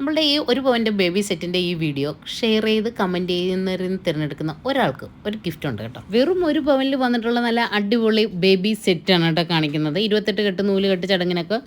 നമ്മളുടെ ഈ ഒരു പോയിന്റ് ബേബി സെറ്റിന്റെ ഈ വീഡിയോ ഷെയർ ചെയ്ത് കമന്റ് ചെയ്യുന്നവരിൽ തിരഞ്ഞെടുക്കുന്ന ഒരാൾക്ക് ഒരു ഗിഫ്റ്റ് ഉണ്ട് കേട്ടോ. വെറും ഒരു പവനിൽ വന്നിട്ടുള്ള നല്ല അടിപൊളി ബേബി സെറ്റാണ് കേട്ടോ കാണിക്കുന്നത്. ഇരുപത്തെട്ട് കെട്ട് നൂൽ കെട്ട് ചടങ്ങിനൊക്കെ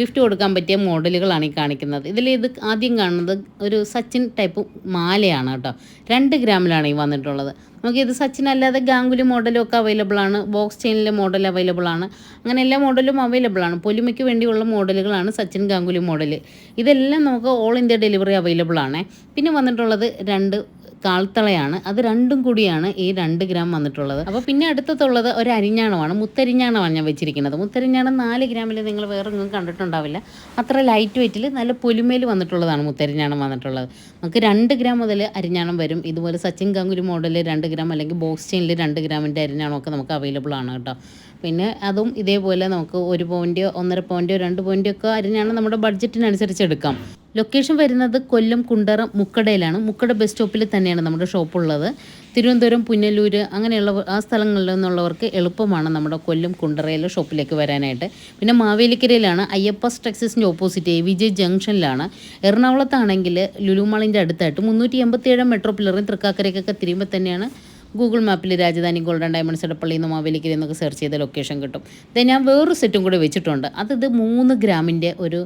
ഗിഫ്റ്റ് കൊടുക്കാൻ പറ്റിയ മോഡലുകളാണ് ഈ കാണിക്കുന്നത്. ഇതിൽ ഇത് ആദ്യം കാണുന്നത് ഒരു സച്ചിൻ ടൈപ്പ് മാലയാണ് കേട്ടോ. രണ്ട് ഗ്രാമിലാണ് ഈ വന്നിട്ടുള്ളത്. നമുക്ക് ഇത് സച്ചിൻ അല്ലാതെ ഗാംഗുലി മോഡലും ഒക്കെ അവൈലബിൾ ആണ്. ബോക്സ് ചെയിനിലെ മോഡൽ അവൈലബിൾ ആണ്. അങ്ങനെ എല്ലാ മോഡലും അവൈലബിൾ ആണ്. പൊലിമയ്ക്ക് വേണ്ടിയുള്ള മോഡലുകളാണ് സച്ചിൻ ഗാംഗുലി മോഡൽ ഇതെല്ലാം നമുക്ക് ഓൾ ഇന്ത്യ ഡെലിവറി അവൈലബിൾ ആണ്. പിന്നെ വന്നിട്ടുള്ളത് രണ്ട് കാൽത്തളയാണ്. അത് രണ്ടും കൂടിയാണ് ഈ രണ്ട് ഗ്രാം വന്നിട്ടുള്ളത്. അപ്പോൾ പിന്നെ അടുത്തതുള്ളത് ഒരു അരിഞ്ഞാണമാണ്. മുത്തരിഞ്ഞാണമാണ് ഞാൻ വെച്ചിരിക്കുന്നത്. മുത്തരിഞ്ഞാണം നാല് ഗ്രാമിൽ നിങ്ങൾ വേറെ ഒന്നും കണ്ടിട്ടുണ്ടാവില്ല. അത്ര ലൈറ്റ് വെയിറ്റിൽ നല്ല പൊലിമയിൽ വന്നിട്ടുള്ളതാണ് മുത്തരിഞ്ഞാണം വന്നിട്ടുള്ളത്. നമുക്ക് രണ്ട് ഗ്രാം മുതൽ അരിഞ്ഞാണം വരും. ഇതുപോലെ സച്ചിൻ ഗാംഗുലി മോഡൽ രണ്ട് ഗ്രാം അല്ലെങ്കിൽ ബോക്സ് ചെയിനിൽ രണ്ട് ഗ്രാമിന്റെ അരിഞ്ഞാണമൊക്കെ നമുക്ക് അവൈലബിൾ ആണ് കേട്ടോ. പിന്നെ അതും ഇതേപോലെ നമുക്ക് ഒരു പോയിന്റോ ഒന്നര പോയിന്റോ രണ്ട് പോയിന്റോ ഒക്കെ അരിഞ്ഞാണം നമ്മുടെ ബഡ്ജറ്റിനനുസരിച്ച് എടുക്കാം. ലൊക്കേഷൻ വരുന്നത് കൊല്ലം കുണ്ടറ മുക്കടയിലാണ്. മുക്കട ബസ് സ്റ്റോപ്പിൽ തന്നെയാണ് നമ്മുടെ ഷോപ്പുള്ളത് തിരുവനന്തപുരം പുനലൂർ അങ്ങനെയുള്ള ആ സ്ഥലങ്ങളിൽ നിന്നുള്ളവർക്ക് എളുപ്പമാണ് നമ്മുടെ കൊല്ലം കുണ്ടറയിലെ ഷോപ്പിലേക്ക് വരാനായിട്ട്. പിന്നെ മാവേലിക്കരയിലാണ് അയ്യപ്പ ടെക്സസിന്റെ ഓപ്പോസിറ്റ് എ വിജയ് ജംഗ്ഷനിലാണ് എറണാകുളത്താണെങ്കിൽ ലുലുമാളിന്റെ അടുത്തായിട്ട് മുന്നൂറ്റി എൺപത്തി ഏഴ് മെട്രോ പില്ലറിൽ തൃക്കാക്കരയ്ക്കൊക്കെ തിരിയുമ്പോൾ തന്നെയാണ് ഗൂഗിൾ മാപ്പിൽ രാജധാനി ഗോൾഡൻ ഡയമണ്ട്സ് ഇടപ്പള്ളി നിന്ന് മാവേലിക്കരി എന്നൊക്കെ സെർച്ച് ചെയ്ത ലൊക്കേഷൻ കിട്ടും. ദെൻ ഞാൻ വേറൊരു സെറ്റും കൂടി വെച്ചിട്ടുണ്ട്. അത് ഇത് മൂന്ന് ഗ്രാമിന്റെ ഒരു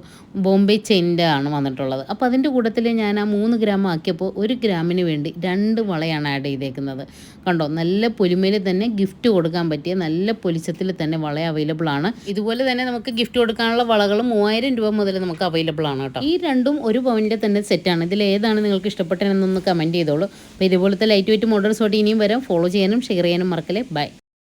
ബോംബെ ചെയിന്റെ ആണ് വന്നിട്ടുള്ളത്. അപ്പോൾ അതിന്റെ കൂട്ടത്തിൽ ഞാൻ ആ മൂന്ന് ഗ്രാം ആക്കിയപ്പോൾ ഒരു ഗ്രാമിന് വേണ്ടി രണ്ട് വളയാണ് ആഡ് ചെയ്തേക്കുന്നത്. കണ്ടോ? നല്ല പൊലിമയിൽ തന്നെ ഗിഫ്റ്റ് കൊടുക്കാൻ പറ്റിയ നല്ല പൊലിച്ചത്തിൽ തന്നെ വള അവൈലബിൾ ആണ്. ഇതുപോലെ തന്നെ നമുക്ക് ഗിഫ്റ്റ് കൊടുക്കാനുള്ള വളകൾ മൂവായിരം രൂപ മുതൽ നമുക്ക് അവൈലബിൾ ആണ് കേട്ടോ. ഈ രണ്ടും ഒരു പവന്റെ തന്നെ സെറ്റാണ് ഇതിൽ ഏതാണ് നിങ്ങൾക്ക് ഇഷ്ടപ്പെട്ടതെന്നൊന്ന് കമന്റ് ചെയ്തോളൂ. അപ്പോൾ ഇതുപോലത്തെ ലൈറ്റ് വെയിറ്റ് മോഡൽസോട്ട് ഇനിയും വരാം ഫോളോ ചെയ്യാനും ഷെയർ ചെയ്യാനും മറക്കല്ലേ? ബൈ